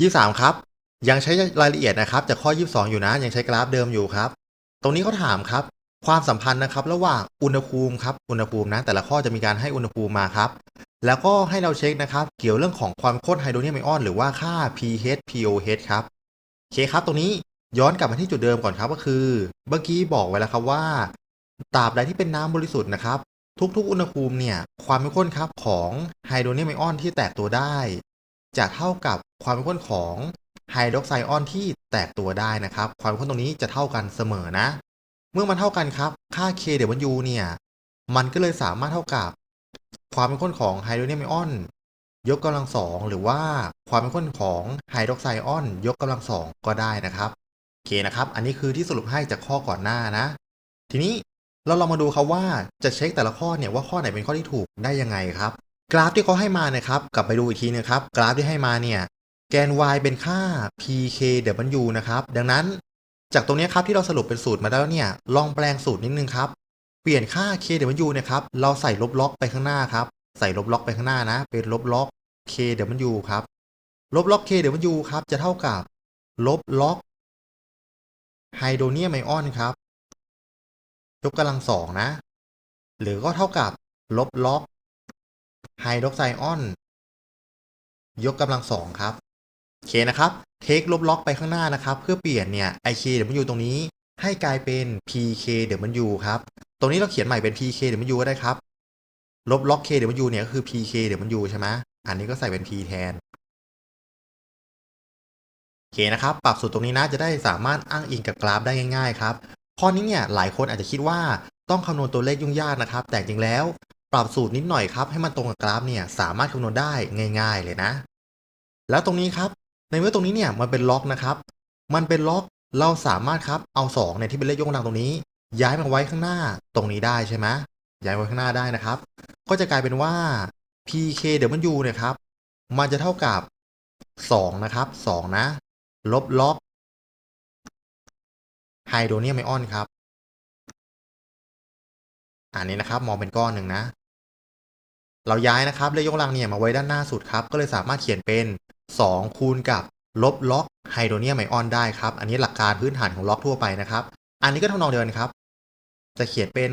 23 ครับ ยังใช้รายละเอียดนะครับจากข้อ 22 อยู่นะ ยังใช้กราฟเดิมอยู่ครับ ตรงนี้เขาถามครับ ความสัมพันธ์นะครับ ระหว่างอุณหภูมิครับอุณหภูมินะแต่ละข้อจะมีการให้อุณหภูมิมาครับ แล้วก็ให้เราเช็คนะครับ เกี่ยวเรื่องของความข้นไฮโดรเนียมไอออนหรือว่าค่า pH pOH ครับโอเคครับ ตรงนี้ย้อนกลับมาที่จุดเดิมก่อนครับก็คือ เมื่อกี้บอกไว้แล้วครับว่าตราบใดที่เป็นน้ำบริสุทธิ์นะครับ ทุกๆ อุณหภูมิเนี่ยความเข้มข้นครับของไฮโดรเนียมไอออนที่แตกตัวได้ จะเท่ากับ ความเข้มข้นของไฮดรอกไซด์ออนที่แตกตัวได้นะครับ ความเข้มข้นตรงนี้จะเท่ากันเสมอนะ เมื่อมันเท่ากันครับ ค่า K W เนี่ย มันก็เลยสามารถเท่ากับความเข้มข้นของไฮโดรเนียมไอออน ยกกำลังสองหรือว่าความเข้มข้นของไฮดรอกไซด์ออน ยกกำลังสองก็ได้นะครับโอเคนะครับ อันนี้คือที่สรุปให้จากข้อก่อนหน้านะ ทีนี้เราลองมาดูครับว่าจะเช็คแต่ละข้อเนี่ยว่าข้อไหนเป็นข้อที่ถูกได้ยังไงครับ กราฟที่เขาให้มานะครับ กลับไปดูอีกทีนึงครับ กราฟที่ให้มาเนี่ย แกน y เป็นค่า pkw นะครับ ดังนั้นจากตรงนี้ครับที่เราสรุปเป็นสูตรมาแล้วเนี่ย ลองแปลงสูตรนิดนึงครับ เปลี่ยนค่า kw เนี่ยครับ เราใส่ลบล็อกไปข้างหน้าครับ ใส่ลบล็อกไปข้างหน้านะ เป็นลบล็อก kw ครับ ลบล็อก kw ครับ จะเท่ากับ ลบล็อกไฮโดรเนียมไอออนครับ ยกกำลังสองนะ หรือก็เท่ากับ ลบล็อกไฮดรอกไซออน ยกกำลังสองครับ โอเคนะครับเทคลบล็อกไปข้างหน้านะครับ เพื่อเปลี่ยนเนี่ย ikw ตรงนี้ให้กลายเป็น pkw ครับ ตรงนี้เราเขียนใหม่เป็น pkw ก็ได้ครับ ลบล็อก kw เนี่ยก็คือ pkw ใช่ไหมอันนี้ก็ใส่เป็น p แทนโอเคนะครับ ปรับสูตรตรงนี้นะจะได้สามารถอ้างอิงกับกราฟได้ง่ายๆครับข้อนี้เนี่ยหลายคนอาจจะคิดว่าต้องคำนวณตัวเลขยุ่งยากนะครับ แต่จริงแล้วปรับสูตรนิดหน่อยครับ ให้มันตรงกับกราฟเนี่ยสามารถคำนวณได้ง่าย ๆ เลยนะ แล้วตรงนี้ครับ ในเมื่อตรงนี้เนี่ยมันเป็นล็อกนะครับ มันเป็นล็อกเราสามารถครับเอา2เนี่ยที่เป็นเลขยกกำลังตรงนี้ ย้ายมาไว้ข้างหน้าตรงนี้ได้ใช่ไหมย้ายไว้ข้างหน้าได้นะครับ ก็จะกลายเป็นว่า pkw เนี่ยครับ มันจะเท่ากับ 2 นะครับ 2 นะ ลบล็อกไฮโดรเนียมไอออนครับ อันนี้นะครับมองเป็นก้อนหนึ่งนะ เราย้ายนะครับเลขยกกำลังเนี่ยมาไว้ด้านหน้าสุดครับ ก็เลยสามารถเขียนเป็น 2 คูณกับลบล็อกไฮโดรเนียมไอออนได้ครับ อันนี้หลักการพื้นฐานของล็อกทั่วไปนะครับ อันนี้ก็ทำนองเดียวกันครับ จะเขียนเป็น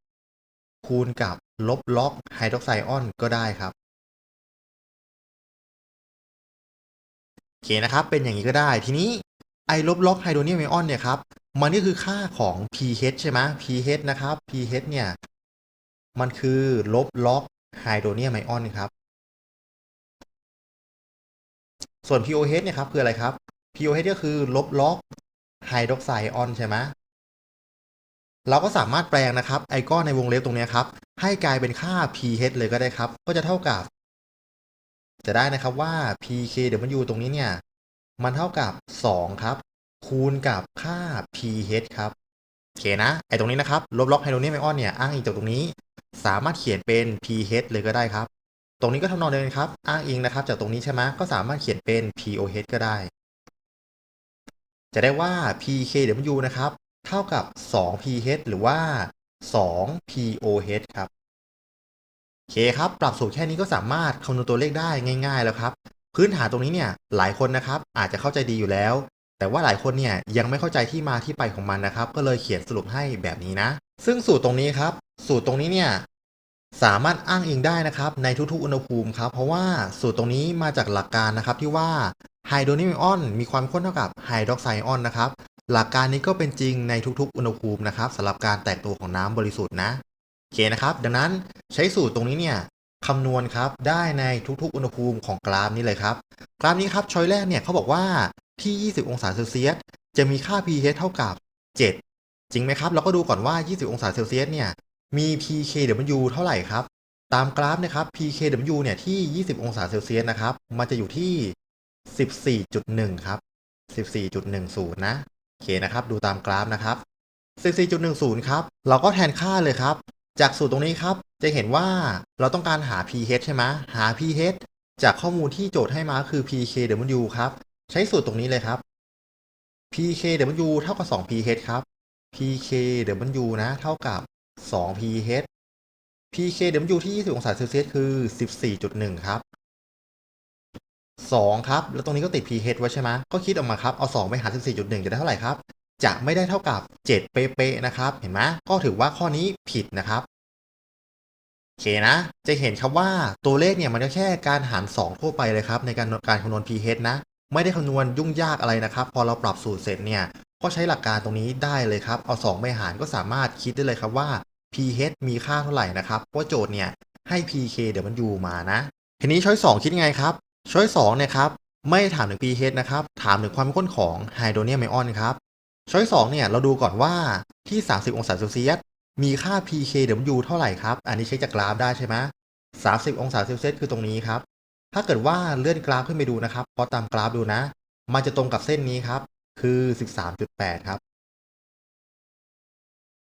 2 คูณกับลบล็อกไฮดรอกไซด์ออนก็ได้ครับโอเคนะครับ เป็นอย่างนี้ก็ได้ ทีนี้ไอลบล็อกไฮโดรเนียมไอออนเนี่ยครับ มันนี่คือค่าของ pH ใช่ไหม pH นะครับ pH เนี่ย มันคือลบล็อกไฮโดรเนียมไอออนครับ ส่วน pOH เนี่ยครับคืออะไรครับ pOH ก็คือลบล็อกไฮดรอกไซออนใช่ไหมเราก็สามารถแปลงนะครับ ไอก้อนในวงเล็บตรงนี้ครับ ให้กลายเป็นค่า pH เลยก็ได้ครับ ก็จะเท่ากับ จะได้นะครับว่า pKw ตรงนี้เนี่ย มันเท่ากับ 2 ครับ คูณกับค่า pH ครับโอเคนะ ไอตรงนี้นะครับ ลบล็อกไฮโดรเนียมไอออนเนี่ย อ้างอิงจากตรงนี้ สามารถเขียนเป็น pH เลยก็ได้ครับ ตรงนี้ก็ทำนองเดิมครับ อ้างอิงนะครับจากตรงนี้ใช่ไหมก็สามารถเขียนเป็น pOH ก็ได้ จะได้ว่า pKw นะครับ เท่ากับ 2 pH หรือว่า 2 pOH ครับโอเคครับ ปรับสูตรแค่นี้ก็สามารถคำนวณตัวเลขได้ง่าย ๆ แล้วครับ พื้นฐานตรงนี้เนี่ยหลายคนนะครับ อาจจะเข้าใจดีอยู่แล้ว แต่ว่าหลายคนเนี่ยยังไม่เข้าใจที่มาที่ไปของมันนะครับ ก็เลยเขียนสรุปให้แบบนี้นะ ซึ่งสูตรตรงนี้ครับ สูตรตรงนี้เนี่ย สามารถอ้างอิงได้นะครับในทุกๆ อุณหภูมิครับ เพราะว่าสูตรตรงนี้มาจากหลักการนะครับที่ว่าไฮโดรเนียมไอออนมีความข้นเท่ากับไฮดรอกไซด์ไอออนนะครับ หลักการนี้ก็เป็นจริงในทุกๆ อุณหภูมินะครับสำหรับการแตกตัวของน้ำบริสุทธิ์นะโอเคนะครับ ดังนั้นใช้สูตรตรงนี้เนี่ยคำนวณครับได้ในทุกๆ อุณหภูมิของกราฟนี้เลยครับ กราฟนี้ครับช้อยแรกเนี่ยเขาบอกว่าที่ 20 องศาเซลเซียสจะมีค่า pH เท่ากับ 7 จริงไหมครับ เราก็ดูก่อนว่า 20 องศาเซลเซียสเนี่ย มี pKw เท่าไหร่ครับ ตามกราฟนะครับ pKw เนี่ยที่ 20 องศาเซลเซียสนะครับ มันจะอยู่ที่ 14.1 ครับ 14.10 นะ โอเคนะครับ ดูตามกราฟนะครับ 14.10 ครับ เราก็แทนค่าเลยครับ จากสูตรตรงนี้ครับ จะเห็นว่าเราต้องการหา pH ใช่ไหมหา pH จากข้อมูลที่โจทย์ให้มาคือ pKw ครับ ใช้สูตรตรงนี้เลยครับ pKw เท่ากับ 2 pH ครับ pKw นะ เท่ากับ 2 pH pKw ที่ 20 องศาเซลเซียสคือ 14.1 ครับ 2 ครับ แล้วตรงนี้ก็ติด pH ไว้ใช่ไหมก็คิดออกมาครับ เอา 2 ไปหาร 14.1 จะได้เท่าไหร่ครับ จะไม่ได้เท่ากับ 7 เป๊ะๆนะครับ เห็นไหมก็ถือว่าข้อนี้ผิดนะครับโอเคนะ จะเห็นครับว่าตัวเลขเนี่ยมันก็แค่การหาร 2 ทั่วไปเลยครับ ในการการคำนวณ pH นะ ไม่ได้คำนวณยุ่งยากอะไรนะครับ พอเราปรับสูตรเสร็จเนี่ยก็ใช้หลักการตรงนี้ได้เลยครับ เอา 2 ไปหารก็สามารถคิดได้เลยครับว่า pH มีค่าเท่าไหร่นะครับเพราะโจทย์เนี่ยให้ pK เดี๋ยวมันอยู่มานะ ทีนี้ช้อย2คิดไงครับช้อย2เนี่ยครับไม่ถามถึง pH นะครับถามถึงความเข้มข้นของไฮโดรเนียมไอออนครับช้อย2เนี่ยเราดูก่อนว่าที่ 30 องศาเซลเซียสมีค่า pKW เท่าไหร่ครับ อันนี้เช็คจากกราฟได้ใช่ไหม30องศาเซลเซียสคือตรงนี้ครับ ถ้าเกิดว่าเลื่อนกราฟขึ้นไปดูนะครับพอตามกราฟดูนะ มันจะตรงกับเส้นนี้ครับ คือ 13.8 ครับ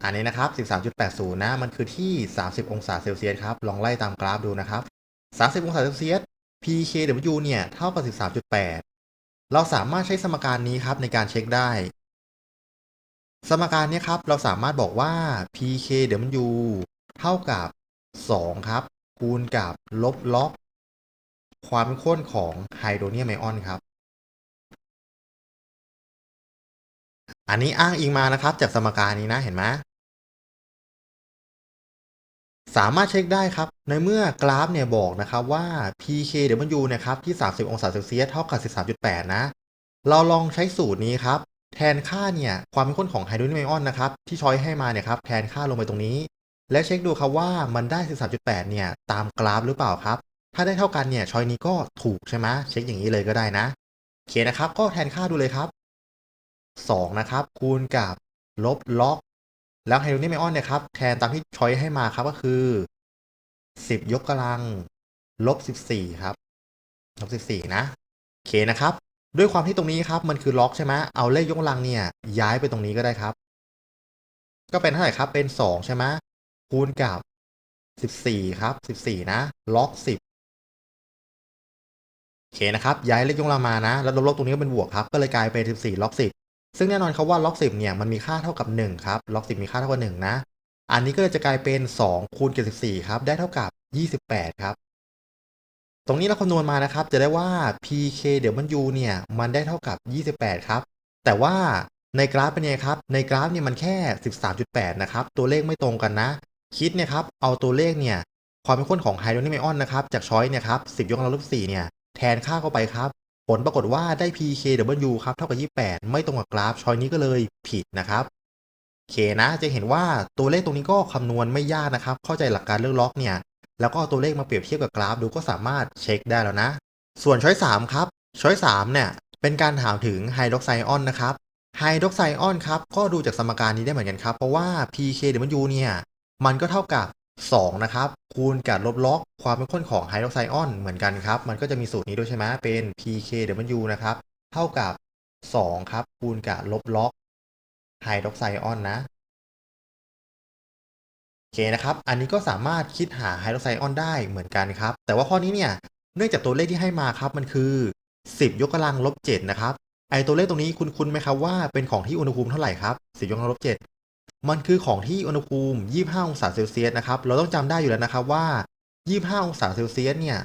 อันนี้นะครับ 13.80 นะ มันคือที่ 30 องศาเซลเซียสครับ ลองไล่ตามกราฟดูนะครับ 30 องศาเซลเซียส pKW เนี่ย เท่ากับ 13.8 เราสามารถใช้สมการนี้ครับในการเช็คได้ สมการนี้ครับ เราสามารถบอกว่า pKW เท่ากับ 2 ครับ คูณกับลบล็อก ความเข้มข้นของไฮโดรเนียมไอออนครับอันนี้อ้างอิงมานะครับ จากสมการนี้นะเห็นไหม สามารถเช็คได้ครับ ในเมื่อกราฟเนี่ยบอกนะครับว่า pKW เนะครับที่ 30 องศาเซลเซียสเท่ากับ 13.8 นะ เราลองใช้สูตรนี้ครับ แทนค่าเนี่ยความเข้มข้นของไฮโดรเนียมไอออนนะครับที่ช้อยให้มาเนี่ยครับแทนค่าลงไปตรงนี้ และเช็คดูครับว่ามันได้ 13.8 เนี่ยตามกราฟหรือเปล่าครับ ถ้าได้เท่ากันเนี่ยช้อยนี้ก็ถูกใช่ไหมเช็คอย่างนี้เลยก็ได้นะโอเคนะครับก็แทนค่าดูเลยครับ 2 นะครับคูณกับลบล็อก แล้วไฮโดรเนียมไอออนเนี่ยครับแทนตามที่ช้อยให้มาครับก็คือ 10 ยกกำลังลบ 14 ครับลบ 14 นะโอเคนะครับ ด้วยความที่ตรงนี้ครับมันคือล็อกใช่ไหมเอาเลขยกกำลังเนี่ยย้ายไปตรงนี้ก็ได้ครับ ก็เป็นเท่าไหร่ครับเป็น 2 ใช่ไหมคูณกับ 14 ครับ 14 นะ ล็อก 10โอเคนะครับย้ายเลขยกกำลังมานะ แล้วลบๆตรงนี้ก็เป็นบวกครับ ก็เลยกลายเป็น 14 ล็อก 10 ซึ่งแน่นอนครับว่าล็อก10เนี่ยมันมีค่าเท่ากับ1ครับล็อก10 มีค่าเท่ากับ1นะ อันนี้ก็เลยจะกลายเป็น2คูณกับ14ครับได้เท่ากับ 28 ครับ ตรงนี้เราคำนวณมานะครับ จะได้ว่า pKW เนี่ยมันได้เท่ากับ 28 ครับ แต่ว่าในกราฟเป็นไงครับ ในกราฟเนี่ยมันแค่ 13.8 นะครับ ตัวเลขไม่ตรงกันนะ คิดเนี่ยครับ เอาตัวเลขเนี่ย ความเป็นข้นของไฮโดรเนียมไอออนนะครับ จากช้อยเนี่ยครับ 10 ยกกำลังลบ4เนี่ย แทนค่าเข้าไปครับ ผลปรากฏว่าได้ pKW ครับเท่ากับ 28 ไม่ตรงกับกราฟชอยนี้ก็เลยผิดนะครับโอเคนะจะเห็นว่าตัวเลขตรงนี้ก็คำนวณไม่ยากนะครับ เข้าใจหลักการเรื่องล็อกเนี่ย แล้วก็เอาตัวเลขมาเปรียบเทียบกับกราฟดูก็สามารถเช็คได้แล้วนะ ส่วนช้อย3ครับช้อย3เนี่ยเป็นการถามถึงไฮดรอกไซออนนะครับไฮดรอกไซออนครับก็ดูจากสมการนี้ได้เหมือนกันครับ เพราะว่า pKW เนี่ยมันก็เท่ากับ 2นะครับคูณกับลบล็อกความเป็นข้นของไฮดรอกไซออนเหมือนกันครับ มันก็จะมีสูตรนี้ด้วยใช่ไหมเป็น pKW นะครับ เท่ากับ 2 ครับ คูณกับลบล็อกไฮดรอกไซออนนะโอเคนะครับ อันนี้ก็สามารถคิดหาไฮดรอกไซออนได้เหมือนกันครับ แต่ว่าข้อนี้เนี่ย เนื่องจากตัวเลขที่ให้มาครับมันคือ 10 ยกกำลังลบ7นะครับ ไอตัวเลขตรงนี้คุณคุณไหมครับว่าเป็นของที่อุณหภูมิเท่าไหร่ครับ 10 ยกกำลังลบ7 มันคือของที่อุณหภูมิ 25 องศาเซลเซียสนะครับ เราต้องจำได้อยู่แล้วนะครับว่า 25 องศาเซลเซียสเนี่ย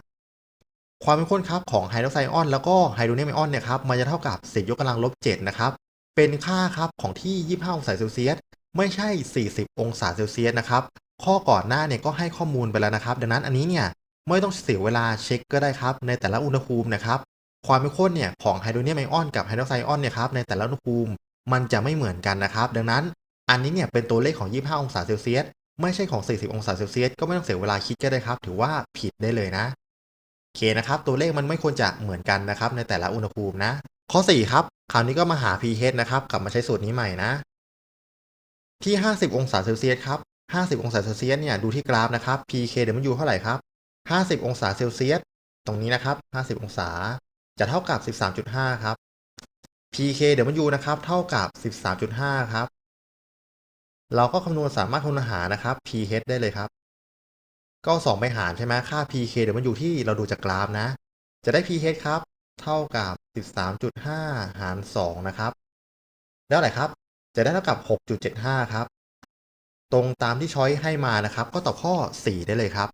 ความเป็นข้นครับของไฮโดรไซออนแล้วก็ไฮโดรเนียมไอออนเนี่ยครับ มันจะเท่ากับ10ยกกำลังลบ7นะครับ เป็นค่าครับของที่ 25 องศาเซลเซียส ไม่ใช่ 40 องศาเซลเซียสนะครับ ข้อก่อนหน้าเนี่ยก็ให้ข้อมูลไปแล้วนะครับ ดังนั้นอันนี้เนี่ยไม่ต้องเสียเวลาเช็คก็ได้ครับ ในแต่ละอุณหภูมินะครับ ความเป็นข้นเนี่ยของไฮโดรเนียมไอออนกับไฮดรอกไซออนเนี่ยครับในแต่ละอุณหภูมิมันจะไม่เหมือนกันนะครับ ดังนั้น อันนี้เนี่ยเป็นตัวเลขของ 25 องศาเซลเซียส ไม่ใช่ของ 40 องศาเซลเซียส ก็ไม่ต้องเสียเวลาคิดก็ได้ครับ ถือว่าผิดได้เลยนะ โอเคนะครับ ตัวเลขมันไม่ควรจะเหมือนกันนะครับ ในแต่ละอุณหภูมินะ ข้อ 4 ครับ คราวนี้ก็มาหา pH นะครับ กลับมาใช้สูตรนี้ใหม่นะ ที่ 50 องศาเซลเซียสครับ 50 องศาเซลเซียสเนี่ย ดูที่กราฟนะครับ pKW เท่าไหร่ครับ 50 องศาเซลเซียส ตรงนี้นะครับ 50 องศา จะเท่ากับ 13.5 ครับ pKW นะครับ เท่ากับ 13.5 ครับ เราก็คำนวณสามารถคำนวณหานะครับ pH ได้เลยครับ ก็2ไปหารใช่ไหมค่า pKW ที่เราดูจากกราฟนะ จะได้ pH ครับ เท่ากับ 13.5 หาร 2 นะครับแล้วอะไรครับ จะได้เท่ากับ 6.75 ครับ ตรงตามที่ช้อยให้มานะครับ ก็ตอบข้อ 4 ได้เลยครับ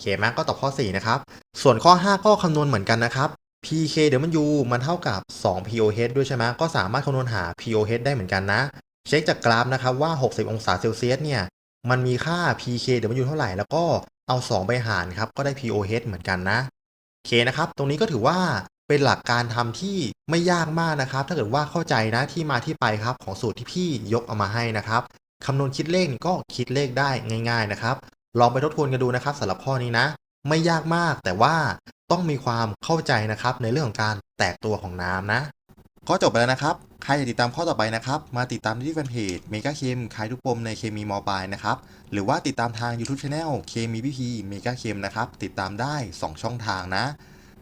เคไหมก็ตอบข้อ 4 นะครับ ส่วนข้อ 5 ก็คำนวณเหมือนกันนะครับ pkw มันเท่ากับ 2 poh ด้วยใช่ไหมก็สามารถคำนวณหา poh ได้เหมือนกันนะ เช็คจากกราฟนะครับว่า 60 องศาเซลเซียสเนี่ยมันมีค่า pkw เท่าไหร่ แล้วก็เอา 2 ไปหารครับก็ได้ poh เหมือนกันนะโอเคนะครับ ตรงนี้ก็ถือว่าเป็นหลักการทำที่ไม่ยากมากนะครับ ถ้าเกิดว่าเข้าใจนะที่มาที่ไปครับของสูตรที่พี่ยกเอามาให้นะครับคำนวณคิดเลขก็คิดเลขได้ง่าย ๆนะครับ ลองไปทบทวนกันดูนะครับสำหรับข้อนี้นะ ไม่ยากมากแต่ว่าต้องมีความเข้าใจนะครับในเรื่องของการแตกตัวของน้ำนะ ก็จบไปแล้วนะครับ ใครอยากติดตามข้อต่อไปนะครับ มาติดตามที่แฟนเพจเมกาเคมขายทุกปมในเคมีมอปลายนะครับ หรือว่าติดตามทาง YouTube Channel เคมีพีพีเมกาเคมนะครับ ติดตามได้ 2 ช่องทางนะ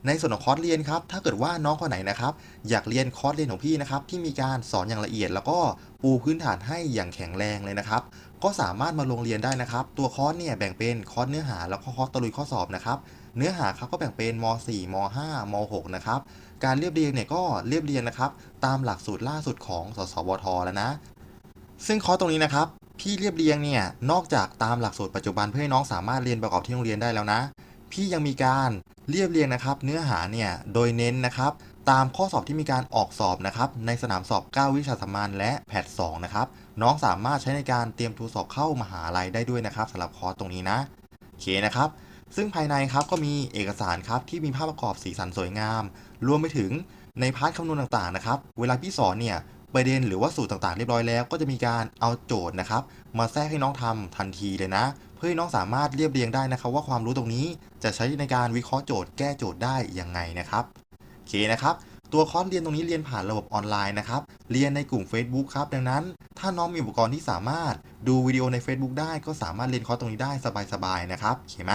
ในส่วนของคอร์สเรียนครับ ถ้าเกิดว่าน้องคนไหนนะครับ อยากเรียนคอร์สเรียนของพี่นะครับ ที่มีการสอนอย่างละเอียด แล้วก็ปูพื้นฐานให้อย่างแข็งแรงเลยนะครับ ก็สามารถมาลงเรียนได้นะครับ ตัวคอร์สเนี่ยแบ่งเป็นคอร์สเนื้อหาแล้วก็คอร์สตะลุยข้อสอบนะครับ เนื้อหาครับก็แบ่งเป็นม .4 ม .5 ม .6 นะครับ การเรียบเรียงเนี่ยก็เรียบเรียงนะครับ ตามหลักสูตรล่าสุดของสสวทแล้วนะ ซึ่งคอร์สตรงนี้นะครับ พี่เรียบเรียงเนี่ย นอกจากตามหลักสูตรปัจจุบันเพื่อให้น้องสามารถเรียนประกอบที่โรงเรียนได้แล้วนะ พี่ยังมีการเรียบเรียงนะครับ เนื้อหาเนี่ย โดยเน้นนะครับ ตามข้อสอบที่มีการออกสอบนะครับ ในสนามสอบ 9 วิชาสามัญและแพท2นะครับ น้องสามารถใช้ในการเตรียมตัวสอบเข้ามหาลัยได้ด้วยนะครับสำหรับคอร์สตรงนี้นะ โอเคนะครับ ซึ่งภายในครับก็มีเอกสารครับที่มีภาพประกอบสีสันสวยงาม รวมไปถึงในพาร์ทคำนวณต่างๆนะครับ เวลาพี่สอนเนี่ยประเด็นหรือว่าสูตรต่างๆเรียบร้อยแล้ว ก็จะมีการเอาโจทย์นะครับ มาแทรกให้น้องทำทันทีเลยนะ เพื่อให้น้องสามารถเรียบเรียงได้นะครับ ว่าความรู้ตรงนี้จะใช้ในการวิเคราะห์โจทย์แก้โจทย์ได้ยังไงนะครับโอเคนะครับตัวคอร์สเรียนตรงนี้เรียนผ่านระบบออนไลน์นะครับ เรียนในกลุ่ม Facebook ครับ ดังนั้น ถ้าน้องมีอุปกรณ์ที่สามารถดูวิดีโอใน Facebook ได้ก็สามารถเรียนคอร์สตรงนี้ได้สบายๆนะครับโอเคไหม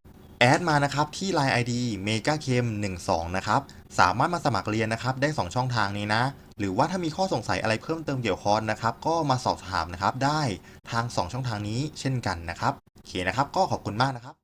แอดมานะครับที่ Line ID m e g a k e m 1 2นะครับสามารถมาสมัครเรียนนะครับได้ 2 ช่องทางนี้นะ หรือว่าถ้ามีข้อสงสัยอะไรเพิ่มเติมเกี่ยวคอร์สนะครับก็มาสอบถามนะครับได้ทาง 2 ช่องทางนี้เช่นกันนะครับโอเคนะครับก็ขอบคุณมากนะครับ